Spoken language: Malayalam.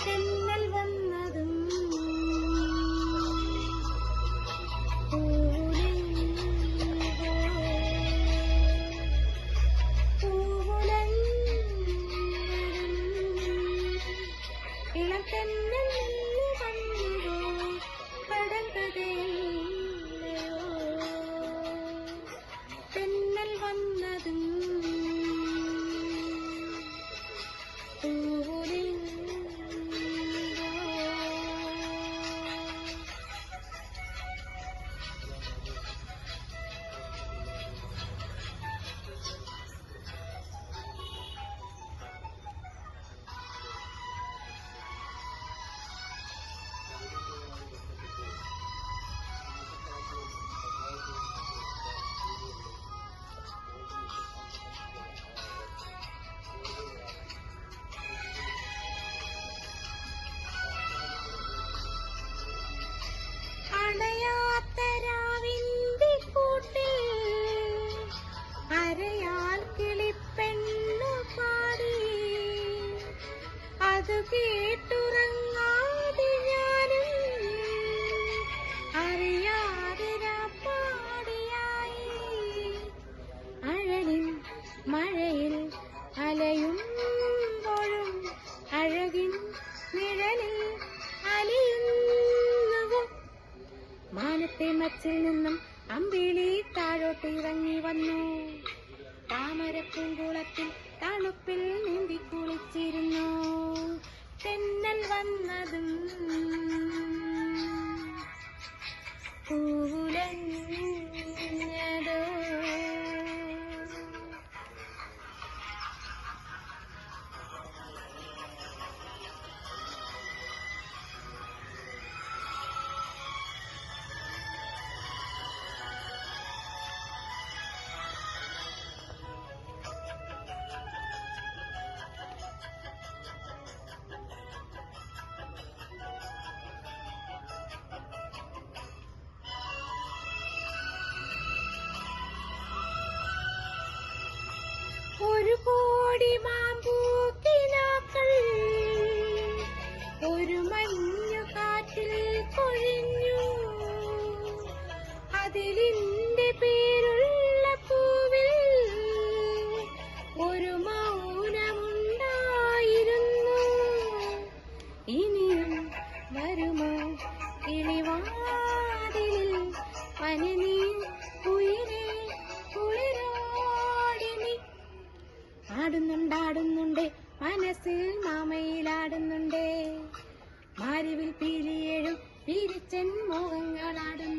Hashem. അത് കേട്ടുറങ്ങാതെ ഞാനും അറിയാതെ പാടിയായി. അഴലിൽ മഴയിൽ അലയുമ്പോഴും അഴകിൻ നിഴലിൽ അലിയുന്നുവോ മാനത്തെ മച്ചിൽ നിന്നും അമ്പിളി താഴോട്ട് ഇറങ്ങി വന്നു. കോടി മാമ്പൂക്കിനാക്കൾ. ഒരു മഞ്ഞു കാറ്റിൽ കൊഴിഞ്ഞു. അതിലിന്റെ പേരുള്ള പീലിയേഴും പിരിച്ചൻ മോഹങ്ങളാടുന്നുണ്ട്